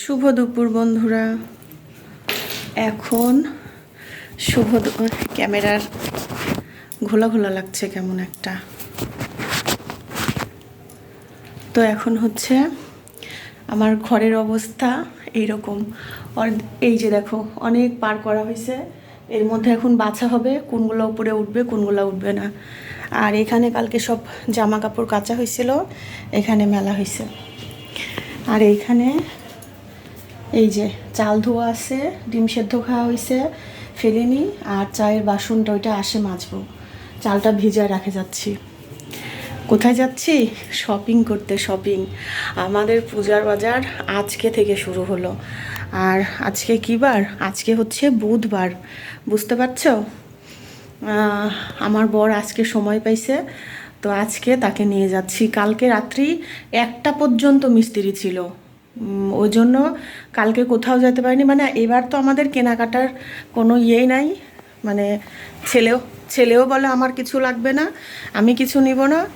শুভ দুপুর, বন্ধুরা। এখন শুভ ক্যামেরার ঘোলা ঘোলা লাগছে কেমন একটা। তো এখন হচ্ছে আমার ঘরের অবস্থা এইরকম। এই যে দেখো, অনেক পার করা হয়েছে। এর মধ্যে এখন বাছা হবে, কোনগুলো উপরে উঠবে, কোনগুলো উঠবে না। আর এখানে কালকে সব জামা কাপড় কাচা হয়েছিল, এখানে মেলা হয়েছে। আর এইখানে এই যে চাল ধোয়া আছে, ডিম সেদ্ধ খাওয়া হয়েছে ফেলিনি আর চায়ের বাসনটা ওইটা আসে মাজবো। চালটা ভিজায় রাখে যাচ্ছি। কোথায় যাচ্ছি? শপিং করতে শপিং। আমাদের পূজার বাজার আজকে থেকে শুরু হলো। আর আজকে কী বার? আজকে হচ্ছে বুধবার। বুঝতে পারছ? আমার বর আজকে সময় পাইছে, তো আজকে তাকে নিয়ে যাচ্ছি। কালকে রাত্রি একটা পর্যন্ত মিস্ত্রি ছিল। ওই জন্য কালকে কোথাও যেতে পারিনি। মানে এবার তো আমাদের কেনাকাটার কোনো ইয়েই নাই। মানে ছেলেও ছেলেও বলে আমার কিছু লাগবে না, আমি কিছু নিব না।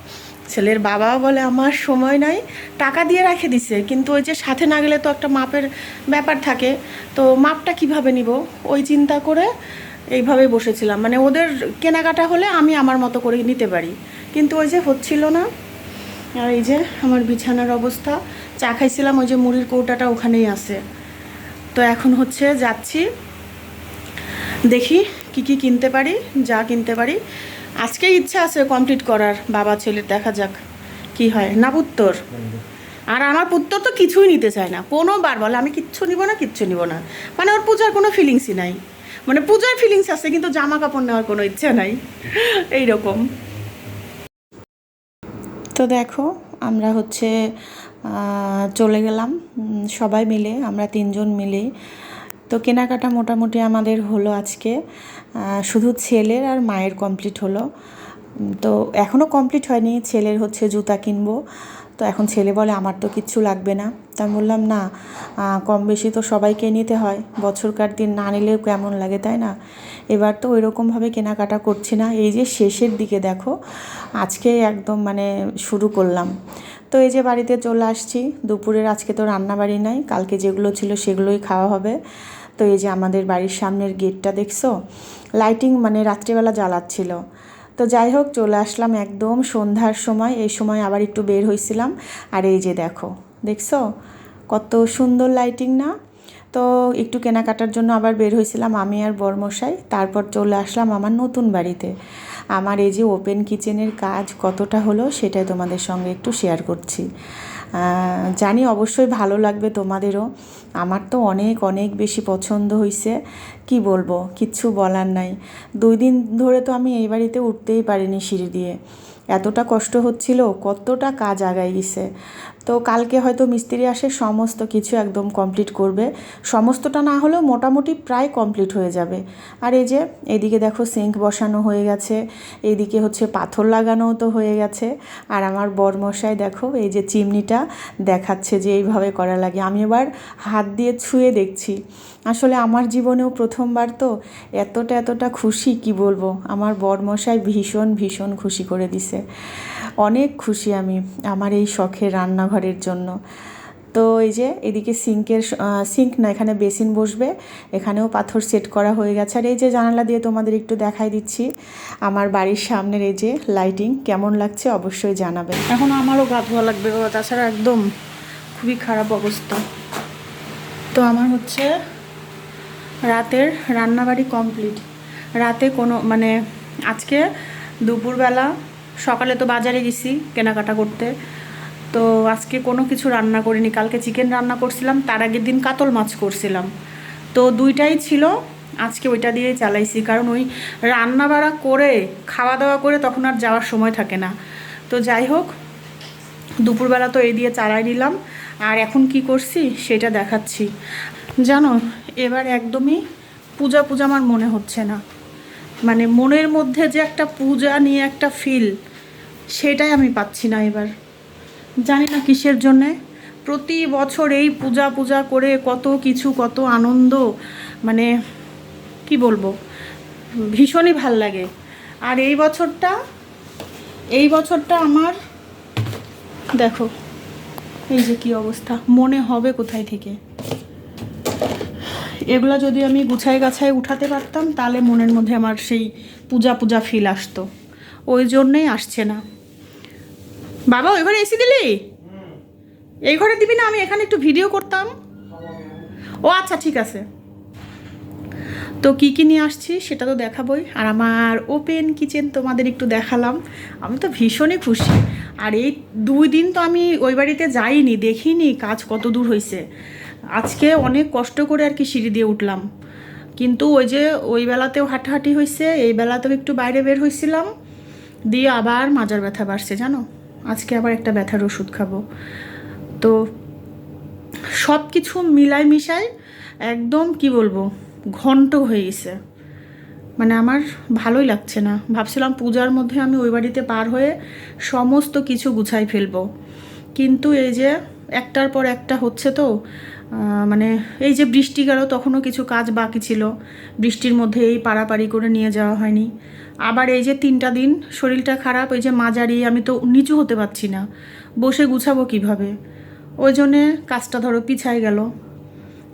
ছেলের বাবাও বলে আমার সময় নাই। টাকা দিয়ে রেখে দিছে, কিন্তু ওই যে সাথে না গেলে তো একটা মাপের ব্যাপার থাকে। তো মাপটা কীভাবে নিব? ওই চিন্তা করে এইভাবে বসেছিলাম। মানে ওদের কেনাকাটা হলে আমি আমার মতো করে নিতে পারি। কিন্তু ওই যে হচ্ছিল না। আর এই যে আমার বিছানার অবস্থা। চা খাইছিলাম ওই যে মুড়ির কৌটাটা ওখানেই আছে। তো এখন হচ্ছে যাচ্ছি। দেখি কি কি কিনতে পারি যা কিনতে পারি। আজকে ইচ্ছা আছে কমপ্লিট করার বাবা ছেলের দেখা যাক কি হয়। না পুত্তর? আর আমার পুত্র তো কিছুই নিতে চায় না। কোনো বার বলে আমি কিচ্ছু নিব না কিচ্ছু নিব না। মানে ওর পূজার কোনো ফিলিংসই নাই। মানে পূজার ফিলিংস আছে কিন্তু জামা কাপড় নেওয়ার কোনো ইচ্ছা নাই। এই রকম তো দেখো আমরা হচ্ছে চলে গেলাম সবাই মিলে, আমরা তিনজন মিলে। তো কেনাকাটা মোটামুটি আমাদের হলো আজকে শুধু ছেলের আর মায়ের কমপ্লিট হলো। তো এখনও কমপ্লিট হয়নি, ছেলের হচ্ছে জুতা কিনবো। তো এখন ছেলে বলে আমার তো কিচ্ছু লাগবে না। তা আমি বললাম, না কম বেশি তো সবাইকে নিতে হয়। বছরকার দিন না নিলেও কেমন লাগে, তাই না? এবার তো ওই রকমভাবে কেনাকাটা করছি না। এই যে শেষের দিকে দেখো, আজকে একদম মানে শুরু করলাম। তো এই যে বাড়িতে চলে আসছি, দুপুরের আজকে তো রান্না বাড়ি নাই, কালকে যেগুলো ছিল সেগুলোই খাওয়া হবে। তো এই যে আমাদের বাড়ির সামনের গেটটা দেখছ? লাইটিং মানে রাত্রিবেলা জ্বালাচ্ছিল। তো যাই হোক, চলে আসলাম একদম সন্ধ্যার সময়। এই সময় আবার একটু বের হয়েছিলাম আর এই যে দেখো, দেখছ? কত সুন্দর লাইটিং না? তো একটু কেনাকাটার জন্য আবার বের হয়েছিলাম আমি আর বরমশাই। তারপর চলে আসলাম আমার নতুন বাড়িতে। আমার এই যে ওপেন কিচেনের কাজ কতটা হলো সেটাই তোমাদের সঙ্গে একটু শেয়ার করছি। জানি অবশ্যই ভালো লাগবে তোমাদেরও। আমার তো অনেক অনেক বেশি পছন্দ হয়েছে কি বলব, কিচ্ছু বলার নাই। দুই দিন ধরে তো আমি এই বাড়িতে উঠতেই পারিনি সিঁড়ি দিয়ে। এতটা কষ্ট হচ্ছিল, কতটা কাজ আগাই গেছে। তো কালকে হয়তো মিস্ত্রি আসে, সমস্ত কিছু একদম কমপ্লিট করবে। সমস্তটা না হলেও মোটামুটি প্রায় কমপ্লিট হয়ে যাবে। আর এই যে, এদিকে দেখো সিঙ্ক বসানো হয়ে গেছে, এদিকে হচ্ছে পাথর লাগানোও তো হয়ে গেছে। আর আমার বরমশাই দেখো, এই যে চিমনিটা দেখাচ্ছে যে এইভাবে করা লাগে। আমি এবার হাত দিয়ে ছুঁয়ে দেখছি। আসলে আমার জীবনেও প্রথমবার তো এতটা এতটা খুশি, কি বলব? আমার বরমশাই ভীষণ ভীষণ খুশি করে দিছে। অনেক খুশি আমি আমার এই শখের রান্নাঘরের জন্য। তো এই যে এদিকে সিঙ্কের সিঙ্ক না, এখানে বেসিন বসবে, এখানেও পাথর সেট করা হয়ে গেছে। আর এই যে জানালা দিয়ে তোমাদের একটু দেখাই দিচ্ছি, আমার বাড়ির সামনের এই যে লাইটিং কেমন লাগছে অবশ্যই জানাবে এখন আমারও গা ধোয়া লাগবে বাবা, তাছাড়া একদম খুবই খারাপ অবস্থা। তো আমার হচ্ছে রাতের রান্নাবাড়ি কমপ্লিট। রাতে কোনো মানে আজকে দুপুরবেলা সকালে তো বাজারে গেছি কেনাকাটা করতে। তো আজকে কোনো কিছু রান্না করিনি। কালকে চিকেন রান্না করছিলাম, তার আগের দিন কাতল মাছ করছিলাম। তো দুইটাই ছিল, আজকে ওইটা দিয়েই চালাইছি। কারণ ওই রান্না বাড়া করে খাওয়া দাওয়া করে তখন আর যাওয়ার সময় থাকে না। তো যাই হোক, দুপুরবেলা তো এই দিয়ে চালাই নিলাম। আর এখন কি করছি, সেটা দেখাচ্ছি। জানো, এবার একদমই পূজা পূজা আমার মনে হচ্ছে না। মানে মনের মধ্যে যে একটা পূজা নিয়ে একটা ফিল সেটাই আমি পাচ্ছি না এবার। জানি না কিসের জন্যে। প্রতি বছর এই পূজা পূজা করে কত কিছু, কত আনন্দ মানে কি বলব? ভীষণই ভালো লাগে। আর এই বছরটা এই বছরটা আমার, দেখো, এই যে কি অবস্থা। মনে হবে কোথায় থেকে। এগুলো যদি আমি গুছাই গাছায় উঠাতে পারতাম, তাহলে মনের মধ্যে আমার সেই পূজা পূজা ফিল আসতো। ওই জন্যেই আসছে না। বাবা, ওই ঘরে এসি দিলি? এই ঘরে দিবি না, আমি এখানে একটু ভিডিও করতাম। ও আচ্ছা ঠিক আছে। তো কী কী নিয়ে আসছি সেটা তো দেখাবই। আর আমার ওপেন কিচেন তোমাদের একটু দেখালাম। আমি তো ভীষণই খুশি। আর এই দুই দিন তো আমি ওই বাড়িতে যাইনি, দেখিনি, কাজ কত দূর হয়েছে আজকে অনেক কষ্ট করে আর কি সিঁড়ি দিয়ে উঠলাম। কিন্তু ওই যে ওই বেলাতেও হাঁটাহাঁটি হয়েছে এই বেলাতেও একটু বাইরে বের হয়েছিলাম দিয়ে আবার মাজার ব্যথা বাড়ছে, জানো? আজকে আবার একটা ব্যথার ওষুধ খাব। তো সব কিছু মিলাই মিশাই একদম কি বলব, ঘন্ট হয়ে গেছে। মানে আমার ভালোই লাগছে না। ভাবছিলাম পূজার মধ্যে আমি ওই বাড়িতে পার হয়ে সমস্ত কিছু গুছাই ফেলব। কিন্তু এই যে একটার পর একটা হচ্ছে তো মানে এই যে বৃষ্টি গেল তখনও কিছু কাজ বাকি ছিল। বৃষ্টির মধ্যে এই পাড়াপাড়ি করে নিয়ে যাওয়া হয়নি। আবার এই যে তিনটা দিন শরীরটা খারাপ ওই যে মাঝারি, আমি তো নিচু হতে পারছি না। বসে গুছাবো কীভাবে? ওই জন্যে কাজটা ধরো পিছায় গেল।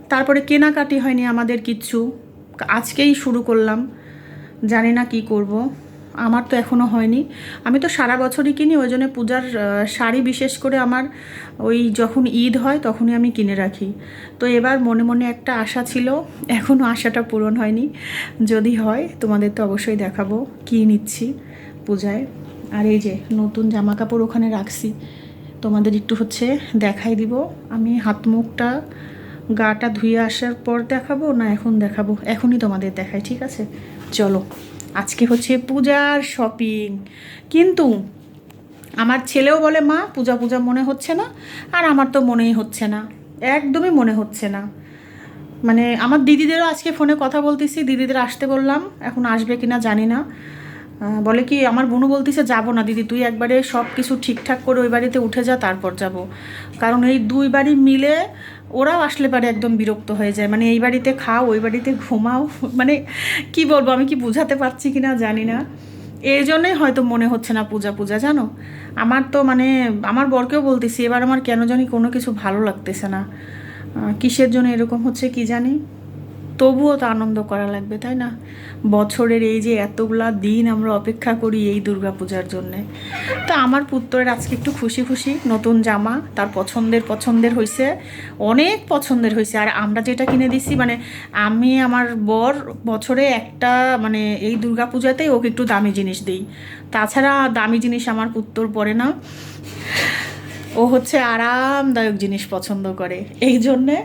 তারপরে কেনাকাটি হয়নি আমাদের কিচ্ছু। আজকেই শুরু করলাম। জানি না কি করব। আমার তো এখনও হয়নি। আমি তো সারা বছরই কিনি, ওই জন্য পূজার শাড়ি বিশেষ করে আমার ওই যখন ঈদ হয় তখনই আমি কিনে রাখি। তো এবার মনে মনে একটা আশা ছিল এখনও আশাটা পূরণ হয়নি। যদি হয়, তোমাদের তো অবশ্যই দেখাবো কী নিচ্ছি পূজায়। আর এই যে নতুন জামা কাপড় ওখানে রাখছি, তোমাদের একটু হচ্ছে দেখাই দিব। আমি হাত মুখটা, গাটা ধুয়ে আসার পর দেখাবো না এখন দেখাবো? এখনই তোমাদের দেখাই, ঠিক আছে? চলো। আজকে হচ্ছে পূজার শপিং কিন্তু আমার ছেলেও বলে, মা, পূজা পূজা মনে হচ্ছে না? আর আমার তো মনেই হচ্ছে না। একদমই মনে হচ্ছে না। মানে আমার দিদিদেরও আজকে ফোনে কথা বলতেছি, দিদিদের আসতে বললাম, এখন আসবে কিনা জানি না। বলে কি, আমার বোনু বলতেছে, যাব না, দিদি, তুই একবারে সব কিছু ঠিকঠাক করে ওই বাড়িতে উঠে যা, তারপর যাব। কারণ এই দুই বাড়ি মিলে ওরাও আসলে পারে একদম বিরক্ত হয়ে যায়। মানে এই বাড়িতে খাও, ওই বাড়িতে ঘুমাও মানে কি বলব, আমি কি বুঝাতে পারছি কি না জানি না। এই জন্যই হয়তো মনে হচ্ছে না পূজা পূজা, জানো? আমার তো মানে আমার বরকেও বলতেছি, এবার আমার কেন জানি কোনো কিছু ভালো লাগতেছে না। কিসের জন্য এরকম হচ্ছে কি জানি? তবুও তো আনন্দ করা লাগবে, তাই না? বছরের এই যে এতগুলা দিন আমরা অপেক্ষা করি এই দুর্গাপূজার জন্যে। তো আমার পুত্রের আজকে একটু খুশি খুশি, নতুন জামা, তার পছন্দের পছন্দের হয়েছে অনেক পছন্দের হয়েছে আর আমরা যেটা কিনে দিছি মানে আমি আমার বর বছরে একটা মানে এই দুর্গাপূজাতেই ওকে একটু দামি জিনিস দিই। তাছাড়া দামি জিনিস আমার পুত্তর পরে না। ও হচ্ছে আরামদায়ক জিনিস পছন্দ করে। এই জন্যে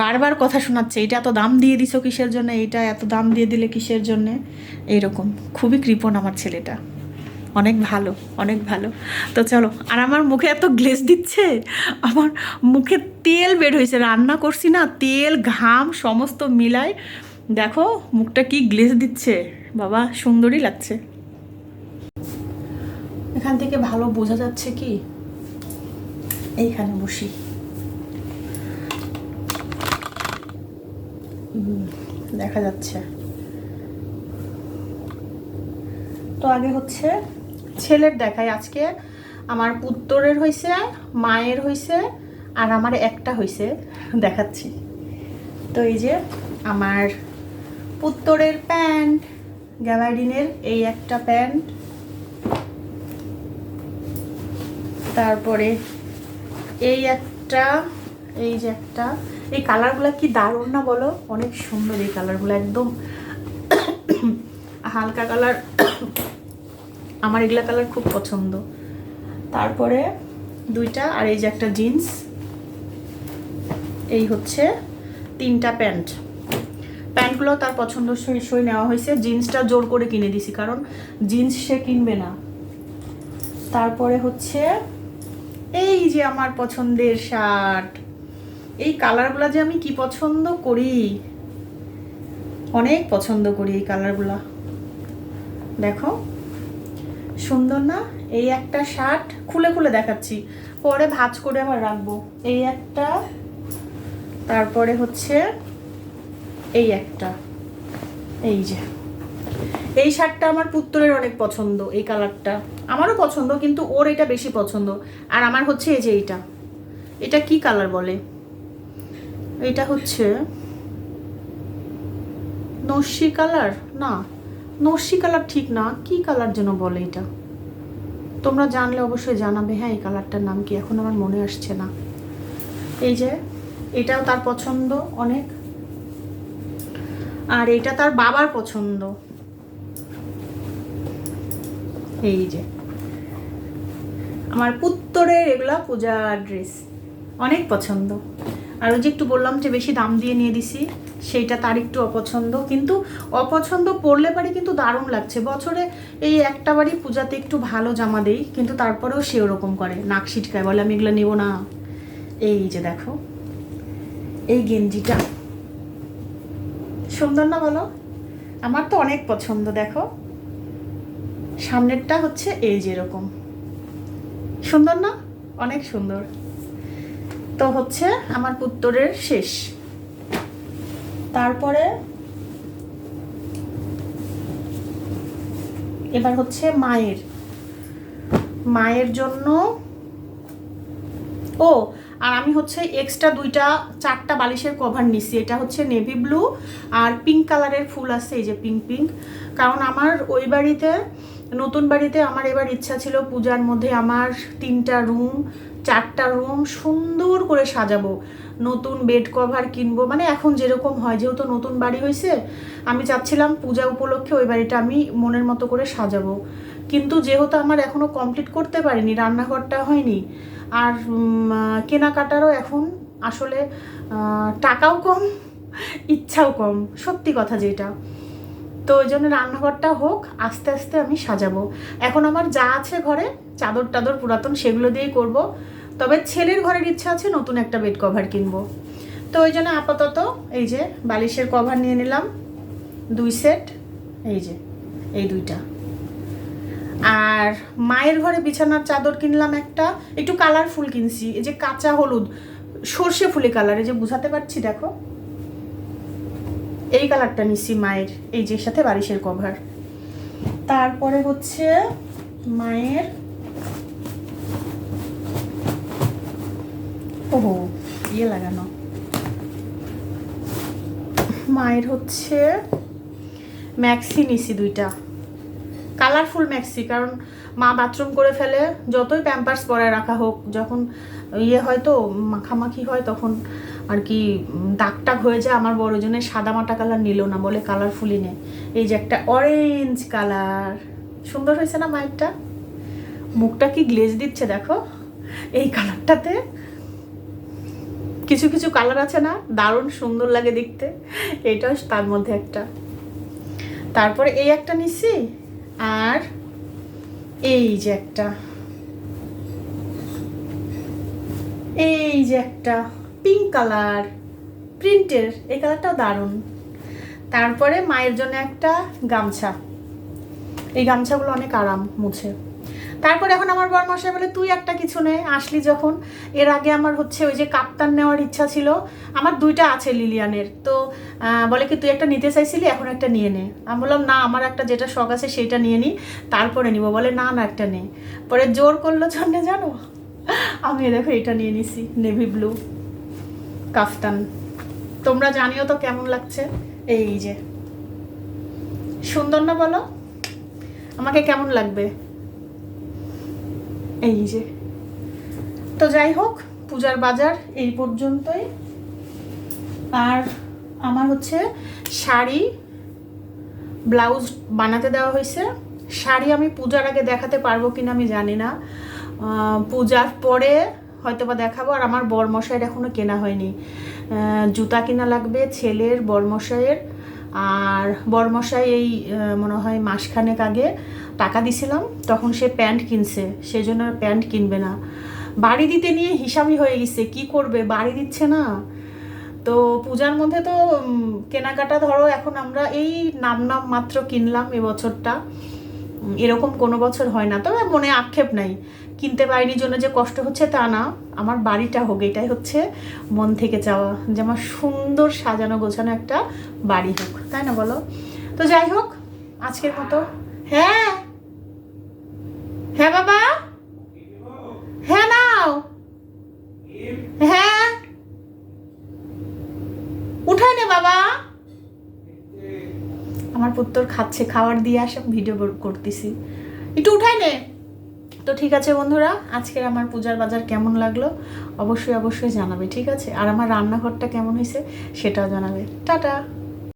বারবার কথা শোনাচ্ছে, এটা এত দাম দিয়ে দিছো কিসের জন্য? এইটা এত দাম দিয়ে দিলে কিসের জন্যে? এইরকম। খুবই কৃপণ আমার ছেলেটা। অনেক ভালো অনেক ভালো। তো চলো, আর আমার মুখে এত গ্লেজ দিচ্ছে? আমার মুখে তেল বের হয়েছে। রান্না করছি না, তেল, ঘাম, সমস্ত মিলাই। দেখো, মুখটা কি গ্লেজ দিচ্ছে। বাবা, সুন্দরই লাগছে। এখান থেকে ভালো বোঝা যাচ্ছে কি? এইখানে বসি। দেখা যাচ্ছে। তো আগে হচ্ছে ছেলের দেখাই। আজকে আমার পুত্তরের হয়েছে মায়ের হয়েছে আর আমার একটা হয়েছে দেখাচ্ছি। তো এই যে আমার পুত্তরের প্যান্ট গ্যাবার্ডিনের এই একটা প্যান্ট। তারপরে এই একটা, এই যে একটা। এই কালারগুলো কি দারুণ না বলো? অনেক সুন্দর এই কালারগুলো, একদম হালকা কালার। আমার এগুলা কালার খুব পছন্দ। তারপরে দুইটা, আর এই যে একটা জিন্স, এই হচ্ছে তিনটা প্যান্ট। প্যান্টগুলো তার পছন্দ সই নেওয়া হয়েছে। জিন্সটা জোর করে কিনে দিছি, কারণ জিন্স সে কিনবে না। তারপরে হচ্ছে এই যে আমার পছন্দের শার্ট। এই কালারগুলো যে আমি কি পছন্দ করি? অনেক পছন্দ করি এই কালারগুলা। দেখো, সুন্দর না? এই একটা শার্ট খুলে খুলে দেখাচ্ছি। পরে ভাঁজ করে আবার রাখব। এই একটা, তারপরে হচ্ছে এই একটা। এই যে। এই শার্টটা আমার পুত্রের অনেক পছন্দ, এই কালারটা। আমারও পছন্দ, কিন্তু ওর এটা বেশি পছন্দ। আর আমার হচ্ছে এই যে এইটা। এটা কি কালার বলে? এটা হচ্ছে নস্যি কালার? না, নস্যি কালার ঠিক না। কি কালার যেন বলে এটা? তোমরা জানলে অবশ্যই জানাবে হ্যাঁ এই কালারটার নাম কি? এখন আমার মনে আসছে না। এই যে, এটাও তার পছন্দ অনেক। আর এটা তার বাবার পছন্দ। এই যে, আমার পুত্তরের এগুলা পূজার ড্রেস। অনেক পছন্দ। আর ওই যে একটু বললাম যে বেশি দাম দিয়ে নিয়ে দিছি, সেইটা তার একটু অপছন্দ। কিন্তু অপছন্দ পরলে পারে কিন্তু দারুণ লাগছে। বছরে এই একটা বারই পূজাতে একটু ভালো জামা দেই, কিন্তু তারপরেও সে ওরকম করে। নাক ছিটকায়, বলে, আমি এগুলো নেব না। এই যে দেখো, এই গেঞ্জিটা। সুন্দর না বলো? আমার তো অনেক পছন্দ, দেখো। সামনেরটা হচ্ছে এই যে এরকম। সুন্দর না? অনেক সুন্দর। তো হচ্ছে আমার পুত্তরের শেষ। তারপরে এবার হচ্ছে মায়ের। মায়ের জন্য ও, আর আমি হচ্ছে এক্সট্রা দুইটা, চারটা বালিশের কভার নিছি। এটা হচ্ছে নেভি ব্লু আর পিঙ্ক কালারের ফুল আছে, এই যে পিঙ্ক পিঙ্ক কারণ আমার ওই বাড়িতে, নতুন বাড়িতে আমার এবার ইচ্ছা ছিল পূজার মধ্যে আমার তিনটা রুম চারটা রুম সুন্দর করে সাজাবো। নতুন বেড কভার কিনবো। মানে এখন যেরকম হয়, যেহেতু নতুন বাড়ি হয়েছে আমি চাচ্ছিলাম পূজা উপলক্ষে ওই বাড়িটা আমি মনের মতো করে সাজাবো। কিন্তু যেহেতু আমার এখনও কমপ্লিট করতে পারিনি, রান্নাঘরটা হয়নি, আর কেনাকাটারও এখন আসলে টাকাও কম, ইচ্ছাও কম, সত্যি কথা যেটা। তো ওই জন্য রান্নাঘরটা হোক, আস্তে আস্তে আমি সাজাবো। এখন আমার যা আছে ঘরে চাদর টাদর পুরাতন সেগুলো দিয়েই করব। তবে ছেলের ঘরের ইচ্ছা আছে নতুন একটা বেড কভার কিনবো। তো ওই জন্য আপাতত এই যে বালিশের কভার নিয়ে নিলাম, দুই সেট এই যে, এই দুইটা। আর মায়ের ঘরে বিছানার চাদর কিনলাম একটা, একটু কালারফুল কিনছি, এই যে কাঁচা হলুদ, সর্ষে ফুলে কালার এই যে বুঝাতে পারছি, দেখো। এই কালারটা নিচ্ছি মায়ের, এই যে সাথে বালিশের কভার তারপরে হচ্ছে মায়ের ওহো ইয়ে লাগানো। মায়ের হচ্ছে ম্যাক্সি নিছি দুইটা। কালারফুল ম্যাক্সি কারণ মা বাথরুম করে ফেলে যতই প্যাম্পার্স পরে রাখা হোক যখন ইয়ে হয় তো মাখামাখি হয় তখন আর কি উম, দাগ টাগ হয়ে যায়। আমার বড় জনের সাদা মাটা কালার নিল না বলে কালারফুলই নে। এই যে একটা অরেঞ্জ কালার সুন্দর হয়েছে না মায়েরটা? মুখটা কি গ্লেজ দিচ্ছে দেখো? এই কালারটাতে কিছু কিছু কালার আছে না, দারুণ সুন্দর লাগে দেখতে। এইটাও তার মধ্যে একটা। তারপরে এই একটা নিছি, আর এই যে একটা। এই যে একটা পিঙ্ক কালার প্রিন্টের এই কালারটাও দারুণ। তারপরে মায়ের জন্য একটা গামছা। এই গামছাগুলো অনেক আরাম মুছে। তারপর এখন আমার বর মশাই বলে, তুই একটা কিছু নে। আসলি যখন। এর আগে আমার হচ্ছে ওই যে কাপ্তান নেওয়ার ইচ্ছা ছিল। আমার দুইটা আছে লিলিয়ানের। তো বলে কি, তুই একটা নিতে চাইছিলি, এখন একটা নিয়ে নে। আমি বললাম, না, আমার একটা যেটা শখ আছে সেটা নিয়ে নি, তারপরে নিব। বলে, না না, একটা নে। পরে জোর করল জন্যে, জানো? আমি দেখো, এটা নিয়ে নিছি, নেভি ব্লু কাফতান তোমরা জানিও তো কেমন লাগছে? এই যে। সুন্দর না বলো? আমাকে কেমন লাগবে? এই যে। তো যাই হোক, পূজার বাজার এই পর্যন্তই। আর আমার হচ্ছে শাড়ি, ব্লাউজ বানাতে দেওয়া হয়েছে। শাড়ি আমি পূজার আগে দেখাতে পারব কিনা আমি জানি না। পূজার পরে হয়তো বা দেখাবো। আর আমার বরমশাইয়ের এখনও কেনা হয়নি। জুতা কেনা লাগবে ছেলের, বরমশাইয়ের। আর বরমশাই এই মনে হয় মাসখানেক আগে টাকা দিছিলাম, তখন সে প্যান্ট কিনছে, সেজন্য আর প্যান্ট কিনবে না। বাড়ি দিতে নিয়ে হিসাবই হয়ে গেছে, কি করবে? বাড়ি দিচ্ছে না। তো পূজার মধ্যে তো কেনাকাটা ধরো, এখন আমরা এই নাম নাম মাত্র কিনলাম এবছরটা এরকম কোনো বছর হয় না, তবে মনে আক্ষেপ নাই। কিনতে পারিনি জন্য যে কষ্ট হচ্ছে তা না, আমার বাড়িটা হোক, এটাই হচ্ছে মন থেকে চাওয়া, যে আমার সুন্দর সাজানো গোছানো একটা বাড়ি হোক। তাই না বলো? তো যাই হোক, আজকের মতো। হ্যাঁ! হ্যাঁ বাবা? হ্যাঁ নাও। হ্যাঁ। নে, বাবা। আমার পুত্তর খাচ্ছে খাবার দিয়ে আসে ভিডিও করতেছি। একটু উঠাই নে। তো ঠিক আছে, বন্ধুরা, আজকের আমার পূজার বাজার কেমন লাগল? অবশ্যই অবশ্যই জানাবে, ঠিক আছে? আর আমার রান্নাঘরটা কেমন হয়েছে, সেটাও জানাবে। টাটা।